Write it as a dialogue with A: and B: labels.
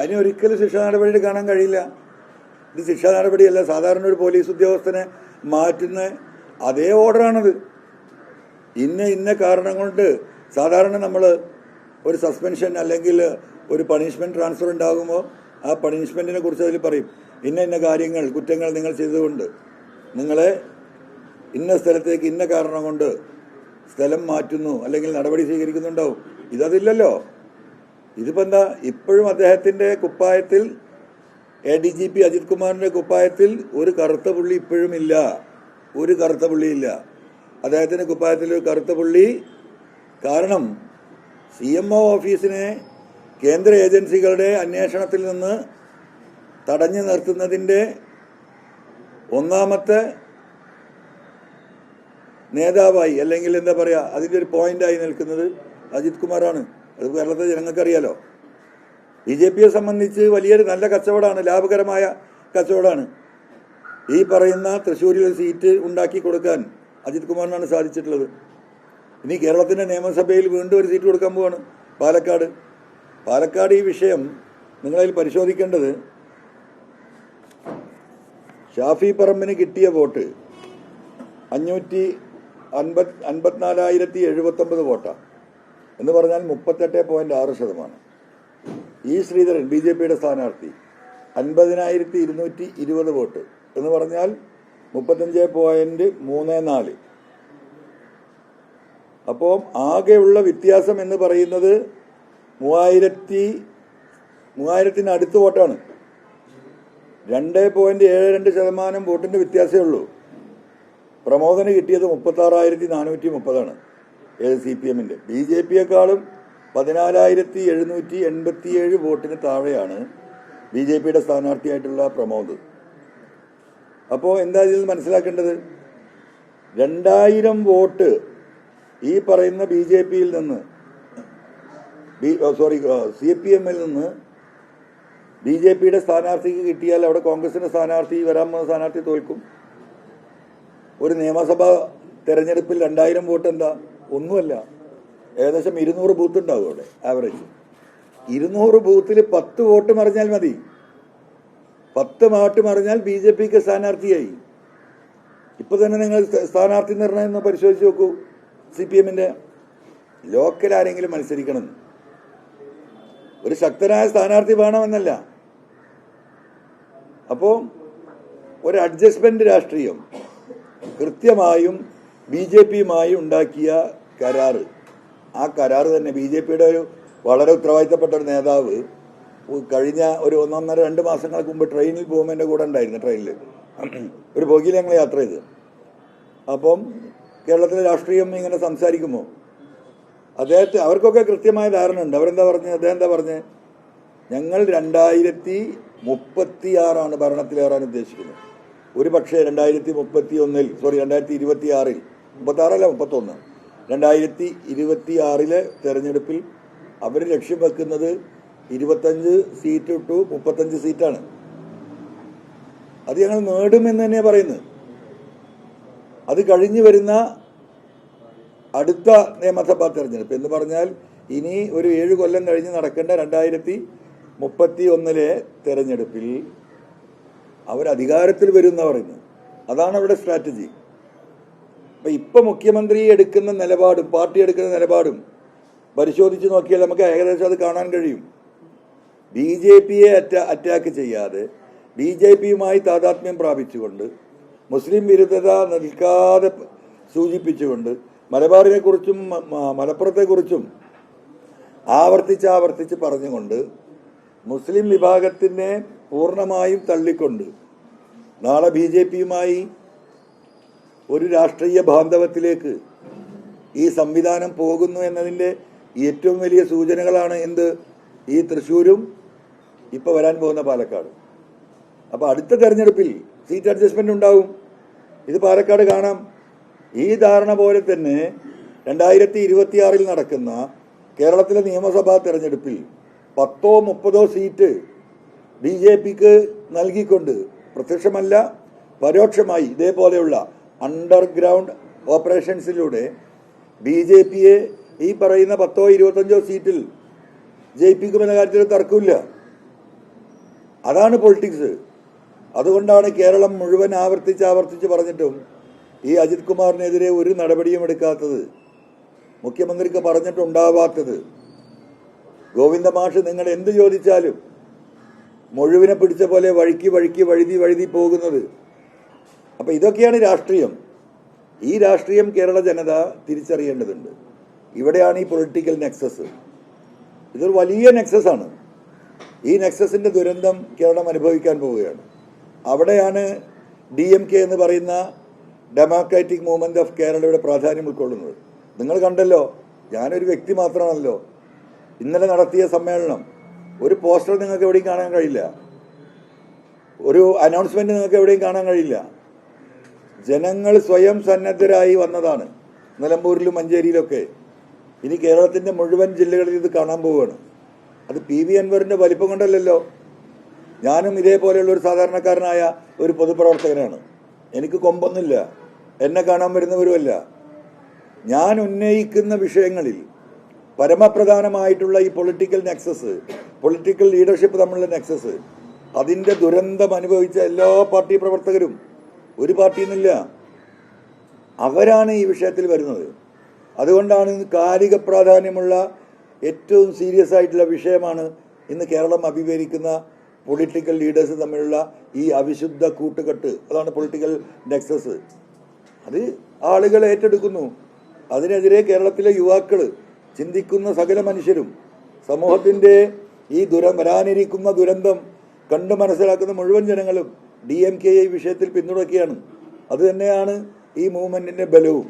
A: അതിന് ഒരിക്കലും ശിക്ഷാ നടപടി കാണാൻ കഴിയില്ല. ഇത് ശിക്ഷാ നടപടിയല്ല. സാധാരണ ഒരു പോലീസ് ഉദ്യോഗസ്ഥനെ മാറ്റുന്ന അതേ ഓർഡറാണത്. ഇന്ന ഇന്ന കാരണം കൊണ്ട് സാധാരണ നമ്മൾ ഒരു സസ്പെൻഷൻ അല്ലെങ്കിൽ ഒരു പണിഷ്മെന്റ് ട്രാൻസ്ഫർ ഉണ്ടാകുമ്പോൾ ആ പണിഷ്മെന്റിനെ കുറിച്ച് അതിൽ പറയും. ഇന്ന ഇന്ന കാര്യങ്ങൾ കുറ്റങ്ങൾ നിങ്ങൾ ചെയ്തുകൊണ്ട് നിങ്ങളെ ഇന്ന സ്ഥലത്തേക്ക് ഇന്ന കാരണം കൊണ്ട് സ്ഥലം മാറ്റുന്നു അല്ലെങ്കിൽ നടപടി സ്വീകരിക്കുന്നുണ്ടാവും. ഇതതില്ലല്ലോ. ഇതിപ്പോ എന്താ ഇപ്പോഴും അദ്ദേഹത്തിന്റെ കുപ്പായത്തിൽ A D G P Ajith കുമാറിന്റെ കുപ്പായത്തിൽ ഒരു കറുത്ത പുള്ളി ഇപ്പോഴും ഇല്ല. ഒരു കറുത്ത പുള്ളി ഇല്ല അദ്ദേഹത്തിന്റെ കുപ്പായത്തിൽ ഒരു കറുത്ത പുള്ളി. കാരണം സി എം ഒ ഓഫീസിനെ കേന്ദ്ര ഏജൻസികളുടെ അന്വേഷണത്തിൽ നിന്ന് തടഞ്ഞു നിർത്തുന്നതിന്റെ ഒന്നാമത്തെ നേതാവായി അല്ലെങ്കിൽ എന്താ പറയുക അതിന്റെ ഒരു പോയിന്റായി നിൽക്കുന്നത് അജിത് കുമാറാണ്. അത് കേരളത്തിലെ ജനങ്ങൾക്കറിയാലോ. ബി ജെ പിയെ സംബന്ധിച്ച് വലിയൊരു നല്ല കച്ചവടമാണ് ലാഭകരമായ കച്ചവടമാണ്. ഈ പറയുന്ന തൃശ്ശൂരിൽ ഒരു സീറ്റ് ഉണ്ടാക്കി കൊടുക്കാൻ അജിത് കുമാറിനാണ് സാധിച്ചിട്ടുള്ളത്. ഇനി കേരളത്തിന്റെ നിയമസഭയിൽ വീണ്ടും ഒരു സീറ്റ് കൊടുക്കാൻ പോവാണ് പാലക്കാട്. പാലക്കാട് ഈ വിഷയം നിങ്ങളതിൽ പരിശോധിക്കേണ്ടത് ഷാഫി പറമ്പിന് കിട്ടിയ വോട്ട് അഞ്ഞൂറ്റി അൻപത് അൻപത്തിനാലായിരത്തി എഴുപത്തൊമ്പത് വോട്ടാണ് എന്ന് പറഞ്ഞാൽ മുപ്പത്തെട്ട് പോയിന്റ് ആറ് ശതമാനം. ഇ ശ്രീധരൻ ബി ജെ പിയുടെ സ്ഥാനാർത്ഥി അൻപതിനായിരത്തി ഇരുന്നൂറ്റി ഇരുപത് വോട്ട് എന്ന് പറഞ്ഞാൽ മുപ്പത്തഞ്ച് പോയിന്റ് മൂന്ന് നാല്. അപ്പോൾ ആകെയുള്ള വ്യത്യാസം എന്ന് പറയുന്നത് മൂവായിരത്തി മൂവായിരത്തിന് അടുത്ത് വോട്ടാണ്. രണ്ട് പോയിന്റ് ഏഴ് രണ്ട് ശതമാനം വോട്ടിന്റെ വ്യത്യാസമേ ഉള്ളൂ. പ്രമോദന് കിട്ടിയത് മുപ്പത്തി ആറായിരത്തി നാനൂറ്റി മുപ്പതാണ്. ഏത് സി പി എമ്മിന്റെ ബി ജെ പിയെക്കാളും പതിനാലായിരത്തി എഴുന്നൂറ്റി എൺപത്തിയേഴ് വോട്ടിന് താഴെയാണ് ബി ജെ പിയുടെ സ്ഥാനാർത്ഥിയായിട്ടുള്ള പ്രമോദ്. അപ്പോൾ എന്താ ഇതിൽ മനസ്സിലാക്കേണ്ടത്? രണ്ടായിരം വോട്ട് ഈ പറയുന്ന ബി ജെ പിയിൽ നിന്ന് ബി സോറി സി പി എമ്മിൽ നിന്ന് ബി ജെ പിയുടെ സ്ഥാനാർത്ഥിക്ക് കിട്ടിയാൽ അവിടെ കോൺഗ്രസിന്റെ സ്ഥാനാർത്ഥി വരാൻ പോകുന്ന സ്ഥാനാർത്ഥി തോൽക്കും. ഒരു നിയമസഭാ തെരഞ്ഞെടുപ്പിൽ രണ്ടായിരം വോട്ട് എന്താ ഒന്നുമല്ല. ഏകദേശം ഇരുന്നൂറ് ബൂത്ത് ഉണ്ടാവും അവിടെ ആവറേജ് ഇരുന്നൂറ് ബൂത്തിൽ പത്ത് വോട്ട് മറിഞ്ഞാൽ മതി. പത്ത് വോട്ട് മറിഞ്ഞാൽ ബി ജെ പിക്ക് സ്ഥാനാർത്ഥിയായി. ഇപ്പൊ തന്നെ നിങ്ങൾ സ്ഥാനാർത്ഥി നിർണയം ഒന്ന് പരിശോധിച്ച് നോക്കൂ. സി പി എമ്മിന്റെ ലോക്കൽ ആരെങ്കിലും മത്സരിക്കണം. ഒരു ശക്തനായ സ്ഥാനാർത്ഥി വേണമെന്നല്ല. അപ്പോൾ ഒരു അഡ്ജസ്റ്റ്മെന്റ് രാഷ്ട്രീയം കൃത്യമായും ബി ജെ പിയുമായി ഉണ്ടാക്കിയ കരാറ്. ആ കരാറ് തന്നെ ബി ജെ പിയുടെ ഒരു വളരെ ഉത്തരവാദിത്തപ്പെട്ട ഒരു നേതാവ് കഴിഞ്ഞ ഒരു ഒന്നൊന്നര രണ്ട് മാസങ്ങൾക്ക് മുമ്പ് ട്രെയിനിൽ പോകുമ്പോൾ എന്റെ കൂടെ ഉണ്ടായിരുന്നു ട്രെയിനിൽ ഒരു ബോഗിയിൽ ഞങ്ങൾ യാത്ര ചെയ്ത്. അപ്പം കേരളത്തിലെ രാഷ്ട്രീയം ഇങ്ങനെ സംസാരിക്കുമോ? അദ്ദേഹത്തെ അവർക്കൊക്കെ കൃത്യമായ ധാരണ ഉണ്ട്. അവരെന്താ പറഞ്ഞത് അദ്ദേഹം എന്താ പറഞ്ഞത് ഞങ്ങൾ രണ്ടായിരത്തി മുപ്പത്തി ആറാണ് ഭരണത്തിലേറാൻ ഉദ്ദേശിക്കുന്നത്. ഒരു പക്ഷേ രണ്ടായിരത്തി മുപ്പത്തി ഒന്നിൽ സോറി രണ്ടായിരത്തി ഇരുപത്തി ആറിൽ മുപ്പത്തി ആറല്ല മുപ്പത്തൊന്ന്. രണ്ടായിരത്തി ഇരുപത്തി ആറിലെ തെരഞ്ഞെടുപ്പിൽ അവർ ലക്ഷ്യം വെക്കുന്നത് ഇരുപത്തഞ്ച് സീറ്റ് ടു മുപ്പത്തഞ്ച് സീറ്റാണ്. അത് ഞങ്ങൾ നേടുമെന്ന് തന്നെയാണ് പറയുന്നത്. അത് കഴിഞ്ഞു വരുന്ന അടുത്ത നിയമസഭാ തെരഞ്ഞെടുപ്പ്. എന്ന് പറഞ്ഞാൽ ഇനി ഒരു ഏഴ് കൊല്ലം കഴിഞ്ഞ് നടക്കേണ്ട രണ്ടായിരത്തി മുപ്പത്തി ഒന്നിലെ തെരഞ്ഞെടുപ്പിൽ അവരധികാരത്തിൽ അധികാരത്തിൽ വരും എന്നാ പറയുന്നത്. അതാണ് അവരുടെ സ്ട്രാറ്റജി. അപ്പൊ ഇപ്പൊ മുഖ്യമന്ത്രി എടുക്കുന്ന നിലപാടും പാർട്ടി എടുക്കുന്ന നിലപാടും പരിശോധിച്ച് നോക്കിയാൽ നമുക്ക് ഏകദേശം അത് കാണാൻ കഴിയും. ബി ജെ പിയെ അറ്റാക്ക് ചെയ്യാതെ ബി ജെ പിയുമായി താതാത്മ്യം പ്രാപിച്ചുകൊണ്ട് മുസ്ലിം വിരുദ്ധത നിൽക്കാതെ സൂചിപ്പിച്ചുകൊണ്ട് മലബാറിനെ കുറിച്ചും മലപ്പുറത്തെ കുറിച്ചും ആവർത്തിച്ച് ആവർത്തിച്ച് പറഞ്ഞുകൊണ്ട് മുസ്ലിം വിഭാഗത്തിനെ പൂർണമായും തള്ളിക്കൊണ്ട് നാളെ ബി ജെ പിയുമായി ഒരു രാഷ്ട്രീയ ബാന്ധവത്തിലേക്ക് ഈ സംവിധാനം പോകുന്നു എന്നതിന്റെ ഏറ്റവും വലിയ സൂചനകളാണ് എന്ത്? ഈ തൃശ്ശൂരും ഇപ്പൊ വരാൻ പോകുന്ന പാലക്കാട്. അപ്പോൾ അടുത്ത തെരഞ്ഞെടുപ്പിൽ സീറ്റ് അഡ്ജസ്റ്റ്മെന്റ് ഉണ്ടാവും. ഇത് പാലക്കാട് കാണാം. ഈ ധാരണ പോലെ തന്നെ രണ്ടായിരത്തി ഇരുപത്തിയാറിൽ നടക്കുന്ന കേരളത്തിലെ നിയമസഭാ തെരഞ്ഞെടുപ്പിൽ പത്തോ മുപ്പതോ സീറ്റ് ബി ജെ പിക്ക് നൽകിക്കൊണ്ട് പ്രത്യക്ഷമല്ല പരോക്ഷമായി ഇതേപോലെയുള്ള അണ്ടർഗ്രൗണ്ട് ഓപ്പറേഷൻസിലൂടെ ബി ജെ പിയെ ഈ പറയുന്ന പത്തോ ഇരുപത്തഞ്ചോ സീറ്റിൽ ജയിപ്പിക്കുമെന്ന കാര്യത്തിൽ തർക്കമില്ല. അതാണ് പൊളിറ്റിക്സ് അതുകൊണ്ടാണ് കേരളം മുഴുവൻ ആവർത്തിച്ച് ആവർത്തിച്ച് പറഞ്ഞിട്ടും ഈ അജിത് കുമാറിനെതിരെ ഒരു നടപടിയും എടുക്കാത്തത് മുഖ്യമന്ത്രിക്ക് പറഞ്ഞിട്ടുണ്ടാവാത്തത്. ഗോവിന്ദ മാഷ് നിങ്ങൾ എന്ത് ചോദിച്ചാലും മുഴുവനെ പിടിച്ച പോലെ വഴുക്കി വഴുക്കി വഴുതി വഴുതി പോകുന്നത് അപ്പം ഇതൊക്കെയാണ് രാഷ്ട്രീയം. ഈ രാഷ്ട്രീയം കേരള ജനത തിരിച്ചറിയേണ്ടതുണ്ട്. ഇവിടെയാണ് ഈ പൊളിറ്റിക്കൽ നെക്സസ് ഇതൊരു വലിയ നെക്സസ് ആണ്. ഈ നെക്സസിന്റെ ദുരന്തം കേരളം അനുഭവിക്കാൻ പോവുകയാണ്. അവിടെയാണ് ഡി എം കെ എന്ന് പറയുന്ന ഡെമോക്രാറ്റിക് മൂവ്മെന്റ് ഓഫ് കേരളയുടെ പ്രാധാന്യം ഉൾക്കൊള്ളുന്നത്. നിങ്ങൾ കണ്ടല്ലോ ഞാനൊരു വ്യക്തി മാത്രമാണല്ലോ. ഇന്നലെ നടത്തിയ സമ്മേളനം ഒരു പോസ്റ്റർ നിങ്ങൾക്ക് എവിടെയും കാണാൻ കഴിയില്ല. ഒരു അനൗൺസ്മെന്റ് നിങ്ങൾക്ക് എവിടെയും കാണാൻ കഴിയില്ല. ജനങ്ങൾ സ്വയം സന്നദ്ധരായി വന്നതാണ്. നിലമ്പൂരിലും മഞ്ചേരിയിലൊക്കെ. ഇനി കേരളത്തിന്റെ മുഴുവൻ ജില്ലകളിൽ ഇത് കാണാൻ പോവുകയാണ്. അത് പി വി അൻവറിന്റെ വലിപ്പം കൊണ്ടല്ലല്ലോ. ഞാനും ഇതേപോലെയുള്ള ഒരു സാധാരണക്കാരനായ ഒരു പൊതുപ്രവർത്തകനാണ്. എനിക്ക് കൊമ്പൊന്നുമില്ല. എന്നെ കാണാൻ വരുന്നവരുമല്ല. ഞാൻ ഉന്നയിക്കുന്ന വിഷയങ്ങളിൽ പരമപ്രധാനമായിട്ടുള്ള ഈ പൊളിറ്റിക്കൽ നെക്സസ് പൊളിറ്റിക്കൽ ലീഡർഷിപ്പ് തമ്മിലുള്ള നെക്സസ് അതിന്റെ ദുരന്തം അനുഭവിച്ച എല്ലാ പാർട്ടി പ്രവർത്തകരും ഒരു പാർട്ടിയെന്നില്ല അവരാണ് ഈ വിഷയത്തിൽ വരുന്നത്. അതുകൊണ്ടാണ് ഇന്ന് കാലിക പ്രാധാന്യമുള്ള ഏറ്റവും സീരിയസ് ആയിട്ടുള്ള വിഷയമാണ് ഇന്ന് കേരളം അഭിമുഖീകരിക്കുന്ന പൊളിറ്റിക്കൽ ലീഡേഴ്സ് തമ്മിലുള്ള ഈ അവിശുദ്ധ കൂട്ടുകെട്ട്. അതാണ് പൊളിറ്റിക്കൽ നെക്സസ്. അത് ആളുകൾ ഏറ്റെടുക്കുന്നു. അതിനെതിരെ കേരളത്തിലെ യുവാക്കൾ ചിന്തിക്കുന്ന സകല മനുഷ്യരും സമൂഹത്തിന്റെ ഈ ദുരം വരാനിരിക്കുന്ന ദുരന്തം കണ്ടു മനസ്സിലാക്കുന്ന മുഴുവൻ ജനങ്ങളും ഡി എം കെ ഈ വിഷയത്തിൽ പിന്തുണയ്ക്കുകയാണ്. അതുതന്നെയാണ് ഈ മൂവ്മെന്റിന്റെ ബലവും.